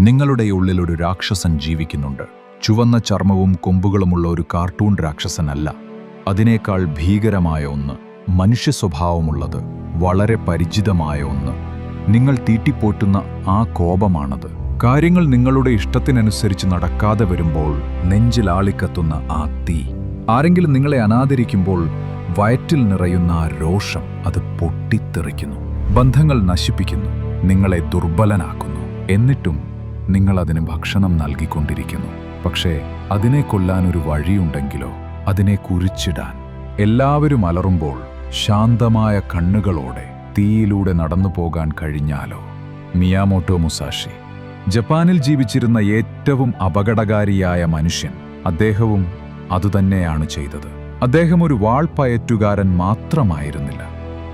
നിങ്ങളുടെ ഉള്ളിൽ ഒരു രാക്ഷസൻ ജീവിക്കുന്നുണ്ട്. ചുവന്ന ചർമ്മവും കൊമ്പുകളുമുള്ള ഒരു കാർട്ടൂൺ രാക്ഷസനല്ല. അതിനേക്കാൾ ഭീകരമായ ഒന്ന് മനുഷ്യ സ്വഭാവമുള്ളത് വളരെ പരിചിതമായ ഒന്ന്. നിങ്ങൾ തീറ്റിപ്പോറ്റുന്ന ആ കോപമാണത്. കാര്യങ്ങൾ നിങ്ങളുടെ ഇഷ്ടത്തിനനുസരിച്ച് നടക്കാതെ വരുമ്പോൾ നെഞ്ചിലാളിക്കത്തുന്ന ആ തീ. ആരെങ്കിലും നിങ്ങളെ അനാദരിക്കുമ്പോൾ വയറ്റിൽ നിറയുന്ന ആ രോഷം അത് പൊട്ടിത്തെറിക്കുന്നു. ബന്ധങ്ങൾ നശിപ്പിക്കുന്നു. നിങ്ങളെ ദുർബലനാക്കുന്നു. എന്നിട്ടും നിങ്ങൾ അതിന് ഭക്ഷണം നൽകിക്കൊണ്ടിരിക്കുന്നു. പക്ഷേ അതിനെ കൊല്ലാൻ ഒരു വഴിയുണ്ടെങ്കിലോ? അതിനെ കുരിച്ചിടാൻ. എല്ലാവരും അലറുമ്പോൾ ശാന്തമായ കണ്ണുകളോടെ തീയിലൂടെ നടന്നു പോകാൻ കഴിഞ്ഞാലോ? മിയാമോട്ടോ മുസാഷി. ജപ്പാനിൽ ജീവിച്ചിരുന്ന ഏറ്റവും അപകടകാരിയായ മനുഷ്യൻ അദ്ദേഹവും അതുതന്നെയാണ് ചെയ്തത്. അദ്ദേഹം ഒരു വാൾപയറ്റുകാരൻ മാത്രമായിരുന്നില്ല.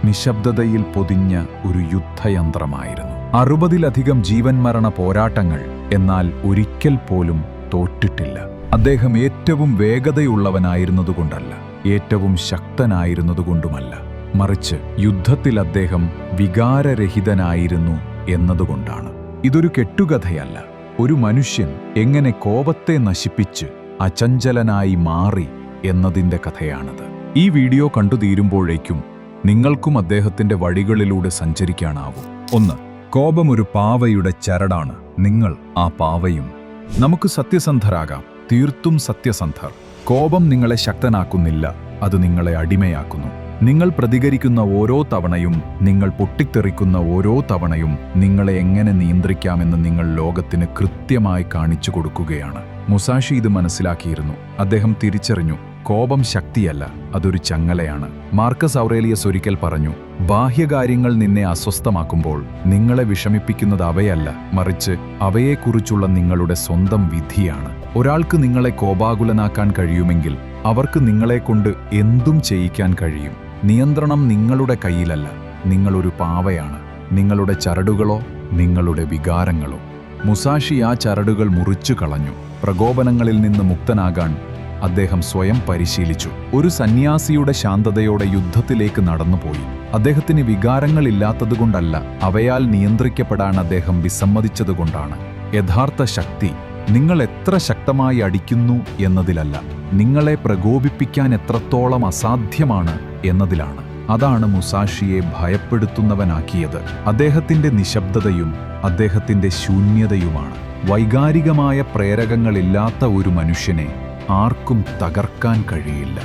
നിശബ്ദതയിൽ പൊതിഞ്ഞ ഒരു യുദ്ധയന്ത്രമായിരുന്നു. അറുപതിലധികം ജീവൻ മരണ പോരാട്ടങ്ങൾ എന്നാൽ ഒരിക്കൽ പോലും തോറ്റിട്ടില്ല. അദ്ദേഹം ഏറ്റവും വേഗതയുള്ളവനായിരുന്നതുകൊണ്ടല്ല ഏറ്റവും ശക്തനായിരുന്നതുകൊണ്ടുമല്ല. മറിച്ച് യുദ്ധത്തിൽ അദ്ദേഹം വികാരരഹിതനായിരുന്നു എന്നതുകൊണ്ടാണ്. ഇതൊരു കെട്ടുകഥയല്ല. ഒരു മനുഷ്യൻ എങ്ങനെ കോപത്തെ നശിപ്പിച്ച് അചഞ്ചലനായി മാറി എന്നതിന്റെ കഥയാണത്. ഈ വീഡിയോ കണ്ടു തീരുമ്പോഴേക്കും നിങ്ങൾക്കും അദ്ദേഹത്തിന്റെ വഴികളിലൂടെ സഞ്ചരിക്കാനാവും. ഒന്ന് കോപം ഒരു പാവയുടെ ചരടാണ്. നിങ്ങൾ ആ പാവയും. നമുക്ക് സത്യസന്ധരാകാം. തീർത്തും സത്യസന്ധർ. കോപം നിങ്ങളെ ശക്തനാക്കുന്നില്ല. അത് നിങ്ങളെ അടിമയാക്കുന്നു. നിങ്ങൾ പ്രതികരിക്കുന്ന ഓരോ തവണയും നിങ്ങൾ പൊട്ടിത്തെറിക്കുന്ന ഓരോ തവണയും നിങ്ങളെ എങ്ങനെ നിയന്ത്രിക്കാമെന്ന് നിങ്ങൾ ലോകത്തിന് കൃത്യമായി കാണിച്ചു കൊടുക്കുകയാണ്. മുസാഷി ഇത് മനസ്സിലാക്കിയിരുന്നു. അദ്ദേഹം തിരിച്ചറിഞ്ഞു. കോപം ശക്തിയല്ല അതൊരു ചങ്ങലയാണ്. മാർക്കസ് ഔറേലിയസ് ഒരിക്കൽ പറഞ്ഞു ബാഹ്യകാര്യങ്ങൾ നിന്നെ അസ്വസ്ഥമാക്കുമ്പോൾ നിങ്ങളെ വിഷമിപ്പിക്കുന്നത് അവയല്ല മറിച്ച് അവയെക്കുറിച്ചുള്ള നിങ്ങളുടെ സ്വന്തം വിധിയാണ്. ഒരാൾക്ക് നിങ്ങളെ കോപാകുലനാക്കാൻ കഴിയുമെങ്കിൽ അവർക്ക് നിങ്ങളെക്കൊണ്ട് എന്തും ചെയ്യിക്കാൻ കഴിയും. നിയന്ത്രണം നിങ്ങളുടെ കയ്യിലല്ല നിങ്ങളൊരു പാവയാണ്. നിങ്ങളുടെ ചരടുകളോ നിങ്ങളുടെ വികാരങ്ങളോ. മുസാഷി ആ ചരടുകൾ മുറിച്ചു കളഞ്ഞു. പ്രകോപനങ്ങളിൽ നിന്ന് മുക്തനാകാൻ അദ്ദേഹം സ്വയം പരിശീലിച്ചു. ഒരു സന്യാസിയുടെ ശാന്തതയോടെ യുദ്ധത്തിലേക്ക് നടന്നുപോയി. അദ്ദേഹത്തിന് വികാരങ്ങളില്ലാത്തതുകൊണ്ടല്ല അവയാൽ നിയന്ത്രിക്കപ്പെടാൻ അദ്ദേഹം വിസമ്മതിച്ചതുകൊണ്ടാണ്. യഥാർത്ഥ ശക്തി നിങ്ങൾ എത്ര ശക്തമായി അടിക്കുന്നു എന്നതിലല്ല നിങ്ങളെ പ്രകോപിപ്പിക്കാൻ എത്രത്തോളം അസാധ്യമാണ് എന്നതിലാണ്. അതാണ് മുസാഷിയെ ഭയപ്പെടുത്തുന്നവനാക്കിയത്. അദ്ദേഹത്തിന്റെ നിശബ്ദതയും അദ്ദേഹത്തിന്റെ ശൂന്യതയുമാണ്. വൈകാരികമായ പ്രേരകങ്ങളില്ലാത്ത ഒരു മനുഷ്യനെ ആർക്കും തകർക്കാൻ കഴിയില്ല.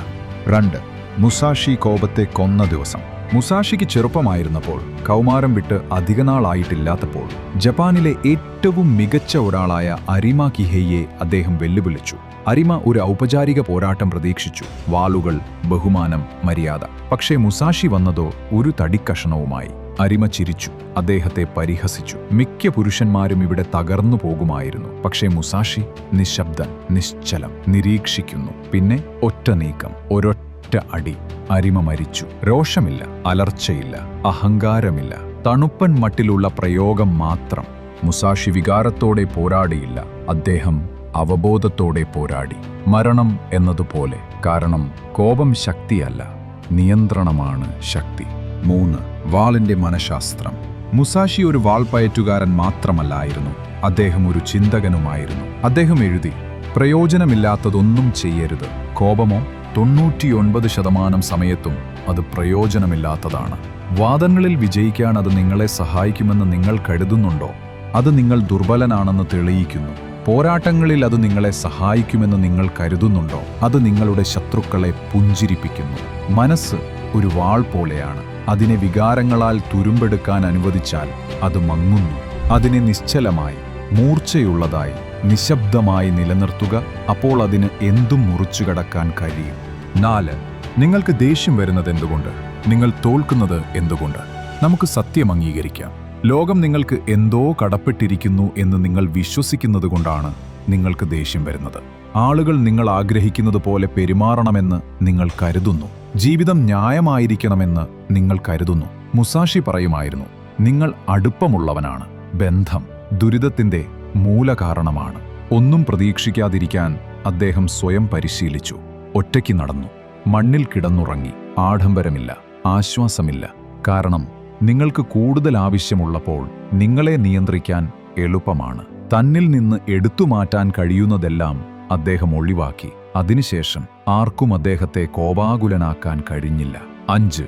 രണ്ട് മുസാഷി കോപത്തെ കൊന്ന ദിവസം. മുസാഷിക്ക് ചെറുപ്പമായിരുന്നപ്പോൾ കൗമാരം വിട്ട് അധികനാളായിട്ടില്ലാത്തപ്പോൾ ജപ്പാനിലെ ഏറ്റവും മികച്ച ഒരാളായ അരിമ കിഹയെ അദ്ദേഹം വെല്ലുവിളിച്ചു. അരിമ ഒരു ഔപചാരിക പോരാട്ടം പ്രതീക്ഷിച്ചു. വാളുകൾ ബഹുമാനം മര്യാദ. പക്ഷേ മുസാഷി വന്നതോ ഒരു തടിക്കഷണവുമായി. അരിമ ചിരിച്ചു അദ്ദേഹത്തെ പരിഹസിച്ചു. മിക്ക പുരുഷന്മാരും ഇവിടെ തകർന്നു പോകുമായിരുന്നു. പക്ഷേ മുസാഷി നിശബ്ദൻ നിശ്ചലം നിരീക്ഷിക്കുന്നു. പിന്നെ ഒറ്റ നീക്കം ഒരൊറ്റ അടി. അരിമ മരിച്ചു. രോഷമില്ല അലർച്ചയില്ല അഹങ്കാരമില്ല. തണുപ്പൻ മട്ടിലുള്ള പ്രയോഗം മാത്രം. മുസാഷി വികാരത്തോടെ പോരാടിയില്ല. അദ്ദേഹം അവബോധത്തോടെ പോരാടി. മരണം എന്നതുപോലെ. കാരണം കോപം ശക്തിയല്ല നിയന്ത്രണമാണ് ശക്തി. മൂന്ന്. വാളിന്റെ മനഃശാസ്ത്രം. മുസാഷി ഒരു വാൾപയറ്റുകാരൻ മാത്രമല്ലായിരുന്നു. അദ്ദേഹം ഒരു ചിന്തകനുമായിരുന്നു. അദ്ദേഹം എഴുതി പ്രയോജനമില്ലാത്തതൊന്നും ചെയ്യരുത്. കോപമോ? തൊണ്ണൂറ്റിയൊൻപത് ശതമാനം സമയത്തും അത് പ്രയോജനമില്ലാത്തതാണ്. വാദങ്ങളിൽ വിജയിക്കാൻ അത് നിങ്ങളെ സഹായിക്കുമെന്ന് നിങ്ങൾ കരുതുന്നുണ്ടോ? അത് നിങ്ങൾ ദുർബലനാണെന്ന് തെളിയിക്കുന്നു. പോരാട്ടങ്ങളിൽ അത് നിങ്ങളെ സഹായിക്കുമെന്ന് നിങ്ങൾ കരുതുന്നുണ്ടോ? അത് നിങ്ങളുടെ ശത്രുക്കളെ പുഞ്ചിരിപ്പിക്കുന്നു. മനസ്സ് ഒരു വാൾ പോലെയാണ്. അതിനെ വികാരങ്ങളാൽ തുരുമ്പെടുക്കാൻ അനുവദിച്ചാൽ അത് മങ്ങുന്നു. അതിനെ നിശ്ചലമായി മൂർച്ചയുള്ളതായി നിശബ്ദമായി നിലനിർത്തുക അപ്പോൾ അതിന് എന്തും മുറിച്ചു കടക്കാൻ കഴിയും. നാല് നിങ്ങൾക്ക് ദേഷ്യം വരുന്നത് എന്തുകൊണ്ട്? നിങ്ങൾ തോൽക്കുന്നത് എന്തുകൊണ്ട്? നമുക്ക് സത്യം അംഗീകരിക്കാം. ലോകം നിങ്ങൾക്ക് എന്തോ കടപ്പെട്ടിരിക്കുന്നു എന്ന് നിങ്ങൾ വിശ്വസിക്കുന്നതുകൊണ്ടാണ് നിങ്ങൾക്ക് ദേഷ്യം വരുന്നത്. ആളുകൾ നിങ്ങൾ ആഗ്രഹിക്കുന്നത് പോലെ പെരുമാറണമെന്ന് നിങ്ങൾ കരുതുന്നു. ജീവിതം ന്യായമായിരിക്കണമെന്ന് നിങ്ങൾ കരുതുന്നു. മുസാഷി പറയുമായിരുന്നു നിങ്ങൾ അടുപ്പമുള്ളവനാണ്. ബന്ധം ദുരിതത്തിന്റെ മൂലകാരണമാണ്. ഒന്നും പ്രതീക്ഷിക്കാതിരിക്കാൻ അദ്ദേഹം സ്വയം പരിശീലിച്ചു. ഒറ്റയ്ക്ക് നടന്നു. മണ്ണിൽ കിടന്നുറങ്ങി. ആഡംബരമില്ല. ആശ്വാസമില്ല. കാരണം നിങ്ങൾക്ക് കൂടുതൽ ആവശ്യമുള്ളപ്പോൾ നിങ്ങളെ നിയന്ത്രിക്കാൻ എളുപ്പമാണ്. തന്നിൽ നിന്ന് എടുത്തുമാറ്റാൻ കഴിയുന്നതെല്ലാം അദ്ദേഹം ഒഴിവാക്കി. അതിനുശേഷം ആർക്കും അദ്ദേഹത്തെ കോപാകുലനാക്കാൻ കഴിഞ്ഞില്ല. അഞ്ച്.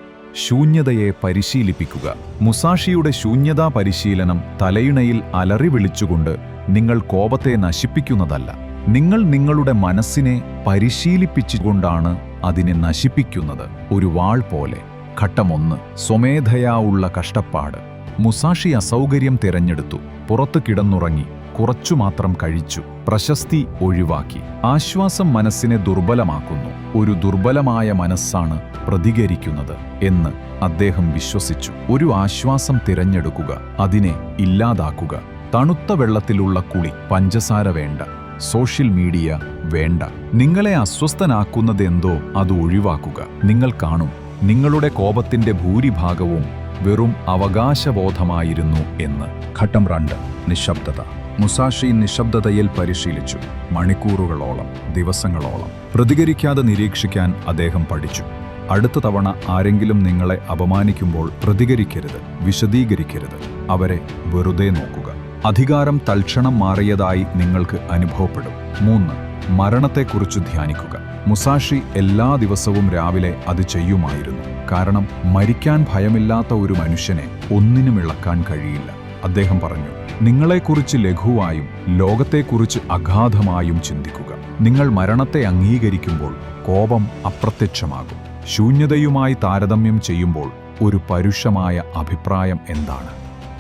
ശൂന്യതയെ പരിശീലിപ്പിക്കുക. മുസാഷിയുടെ ശൂന്യതാ പരിശീലനം തലയിണയിൽ അലറി വിളിച്ചുകൊണ്ട് നിങ്ങൾ കോപത്തെ നശിപ്പിക്കുന്നതല്ല. നിങ്ങൾ നിങ്ങളുടെ മനസ്സിനെ പരിശീലിപ്പിച്ചുകൊണ്ടാണ് അതിനെ നശിപ്പിക്കുന്നത്. ഒരു വാൾ പോലെ. ഘട്ടമൊന്ന് സ്വമേധയാ ഉള്ള കഷ്ടപ്പാട്. മുസാഷി അസൗകര്യം തിരഞ്ഞെടുത്തു. പുറത്തു കിടന്നുറങ്ങി. കുറച്ചുമാത്രം കഴിച്ചു. പ്രശസ്തി ഒഴിവാക്കി. ആശ്വാസം മനസ്സിനെ ദുർബലമാക്കുന്നു. ഒരു ദുർബലമായ മനസ്സാണ് പ്രതികരിക്കുന്നത് എന്ന് അദ്ദേഹം വിശ്വസിച്ചു. ഒരു ആശ്വാസം തിരഞ്ഞെടുക്കുക അതിനെ ഇല്ലാതാക്കുക. തണുത്ത വെള്ളത്തിലുള്ള കുളി പഞ്ചസാര വേണ്ട. സോഷ്യൽ മീഡിയ വേണ്ട. നിങ്ങളെ അസ്വസ്ഥനാക്കുന്നതെന്തോ അത് ഒഴിവാക്കുക. നിങ്ങൾ കാണും നിങ്ങളുടെ കോപത്തിന്റെ ഭൂരിഭാഗവും വെറും അവകാശബോധമായിരുന്നു എന്ന്. ഘട്ടം രണ്ട് നിശബ്ദത. മുസാഷി നിശബ്ദതയിൽ പരിശീലിച്ചു. മണിക്കൂറുകളോളം ദിവസങ്ങളോളം പ്രതികരിക്കാതെ നിരീക്ഷിക്കാൻ അദ്ദേഹം പഠിച്ചു. അടുത്ത തവണ ആരെങ്കിലും നിങ്ങളെ അപമാനിക്കുമ്പോൾ പ്രതികരിക്കരുത് വിശദീകരിക്കരുത്. അവരെ വെറുതെ നോക്കുക. അധികാരം തൽക്ഷണം മാറിയതായി നിങ്ങൾക്ക് അനുഭവപ്പെടും. മൂന്ന് മരണത്തെക്കുറിച്ച് ധ്യാനിക്കുക. മുസാഷി എല്ലാ ദിവസവും രാവിലെ അത് ചെയ്യുമായിരുന്നു. കാരണം മരിക്കാൻ ഭയമില്ലാത്ത ഒരു മനുഷ്യനെ ഒന്നിനും ഇളക്കാൻ കഴിയില്ല. അദ്ദേഹം പറഞ്ഞു നിങ്ങളെക്കുറിച്ച് ലഘുവായും ലോകത്തെക്കുറിച്ച് അഗാധമായും ചിന്തിക്കുക. നിങ്ങൾ മരണത്തെ അംഗീകരിക്കുമ്പോൾ കോപം അപ്രത്യക്ഷമാകും. ശൂന്യതയുമായി താരതമ്യം ചെയ്യുമ്പോൾ ഒരു പരുഷമായ അഭിപ്രായം എന്താണ്?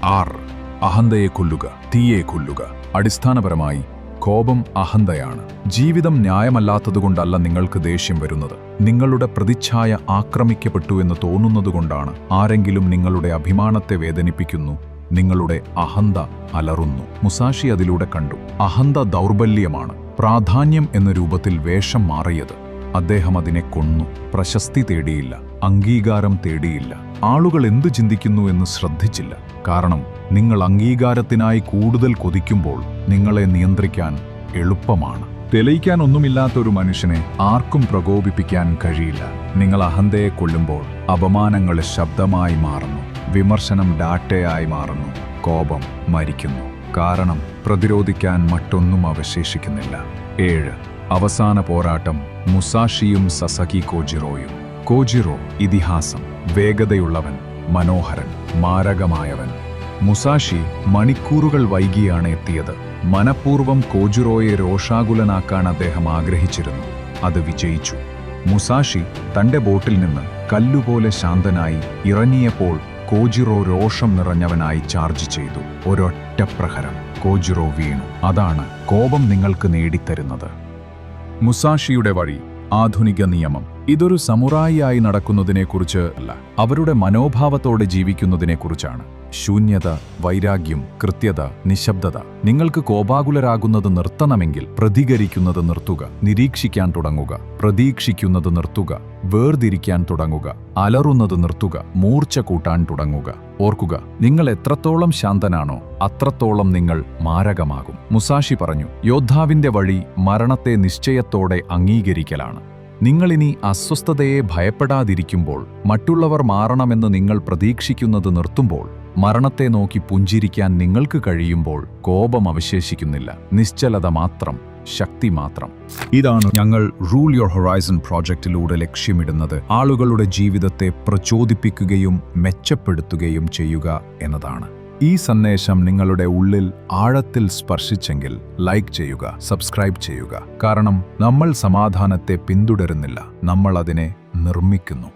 ആർ. അഹന്തയെ കൊല്ലുക. തീയെ കൊല്ലുക. അടിസ്ഥാനപരമായി കോപം അഹന്തയാണ്. ജീവിതം ന്യായമല്ലാത്തതുകൊണ്ടല്ല നിങ്ങൾക്ക് ദേഷ്യം വരുന്നത്. നിങ്ങളുടെ പ്രതിച്ഛായ ആക്രമിക്കപ്പെട്ടു എന്ന് തോന്നുന്നതുകൊണ്ടാണ് ആരെങ്കിലും നിങ്ങളുടെ അഭിമാനത്തെ വേദനിപ്പിക്കുന്നു നിങ്ങളുടെ അഹന്ത അലറുന്നു. മുസാഷി അതിലൂടെ കണ്ടു. അഹന്ത ദൗർബല്യമാണ്. പ്രാധാന്യം എന്ന രൂപത്തിൽ വേഷം മാറിയത്. അദ്ദേഹം അതിനെ കൊന്നു. പ്രശസ്തി തേടിയില്ല. അംഗീകാരം തേടിയില്ല. ആളുകൾ എന്തു ചിന്തിക്കുന്നു എന്ന് ശ്രദ്ധിച്ചില്ല. കാരണം നിങ്ങൾ അംഗീകാരത്തിനായി കൂടുതൽ കൊതിക്കുമ്പോൾ നിങ്ങളെ നിയന്ത്രിക്കാൻ എളുപ്പമാണ്. തെളിയിക്കാൻ ഒന്നുമില്ലാത്ത ഒരു മനുഷ്യനെ ആർക്കും പ്രകോപിപ്പിക്കാൻ കഴിയില്ല. നിങ്ങൾ അഹന്തയെ കൊല്ലുമ്പോൾ അപമാനങ്ങളെ ശബ്ദമായി മാറുന്നു. വിമർശനം ഡാറ്റയായി മാറുന്നു. കോപം മരിക്കുന്നു. കാരണം പ്രതിരോധിക്കാൻ മറ്റൊന്നും അവശേഷിക്കുന്നില്ല. ഏഴ്. അവസാന പോരാട്ടം മുസാഷിയും സസകി കോജിറോയും. കോജിറോ ഇതിഹാസം. വേഗതയുള്ളവൻ മനോഹരൻ മാരകമായവൻ. മുസാഷി മണിക്കൂറുകൾ വൈകിയാണ് എത്തിയത്. മനപൂർവം കോജിറോയെ രോഷാകുലനാക്കാൻ അദ്ദേഹം ആഗ്രഹിച്ചിരുന്നു. അത് വിജയിച്ചു. മുസാഷി തന്റെ ബോട്ടിൽ നിന്ന് കല്ലുപോലെ ശാന്തനായി ഇറങ്ങിയപ്പോൾ കോജിറോ രോഷം നിറഞ്ഞവനായി ചാർജ് ചെയ്തു. ഒരൊറ്റ പ്രഹരം. കോജിറോ വീണു. അതാണ് കോപം നിങ്ങൾക്ക് നേടിത്തരുന്നത്. മുസാഷിയുടെ വഴി. ആധുനിക നിയമം. ഇതൊരു സമുറായിയായി നടക്കുന്നതിനെക്കുറിച്ച് അല്ല. അവരുടെ മനോഭാവത്തോടെ ജീവിക്കുന്നതിനെക്കുറിച്ചാണ്. ശൂന്യത വൈരാഗ്യം കൃത്യത നിശബ്ദത. നിങ്ങൾക്ക് കോപാകുലരാകുന്നത് നിർത്തണമെങ്കിൽ പ്രതികരിക്കുന്നത് നിർത്തുക നിരീക്ഷിക്കാൻ തുടങ്ങുക പ്രതീക്ഷിക്കുന്നത് നിർത്തുക വേർതിരിക്കാൻ തുടങ്ങുക അലറുന്നത് നിർത്തുക മൂർച്ച കൂട്ടാൻ തുടങ്ങുക. ഓർക്കുക നിങ്ങൾ എത്രത്തോളം ശാന്തനാണോ അത്രത്തോളം നിങ്ങൾ മാരകമാകും. മുസാഷി പറഞ്ഞു യോദ്ധാവിന്റെ വഴി മരണത്തെ നിശ്ചയത്തോടെ അംഗീകരിക്കലാണ്. നിങ്ങളിനി അസ്വസ്ഥതയെ ഭയപ്പെടാതിരിക്കുമ്പോൾ മറ്റുള്ളവർ മാറണമെന്ന് നിങ്ങൾ പ്രതീക്ഷിക്കുന്നത് നിർത്തുമ്പോൾ മരണത്തെ നോക്കി പുഞ്ചിരിക്കാൻ നിങ്ങൾക്ക് കഴിയുമ്പോൾ കോപം അവശേഷിക്കുന്നില്ല. നിശ്ചലത മാത്രം ശക്തി മാത്രം. ഇതാണ് ഞങ്ങൾ റൂൾ യുവർ ഹൊറൈസൺ പ്രോജക്റ്റിലൂടെ ലക്ഷ്യമിടുന്നത്. ആളുകളുടെ ജീവിതത്തെ പ്രചോദിപ്പിക്കുകയും മെച്ചപ്പെടുത്തുകയും ചെയ്യുക എന്നതാണ്. ഈ സന്ദേശം നിങ്ങളുടെ ഉള്ളിൽ ആഴത്തിൽ സ്പർശിച്ചെങ്കിൽ ലൈക്ക് ചെയ്യുക സബ്സ്ക്രൈബ് ചെയ്യുക. കാരണം നമ്മൾ സമാധാനത്തെ പിന്തുടരുന്നില്ല. നമ്മൾ അതിനെ നിർമ്മിക്കുന്നു.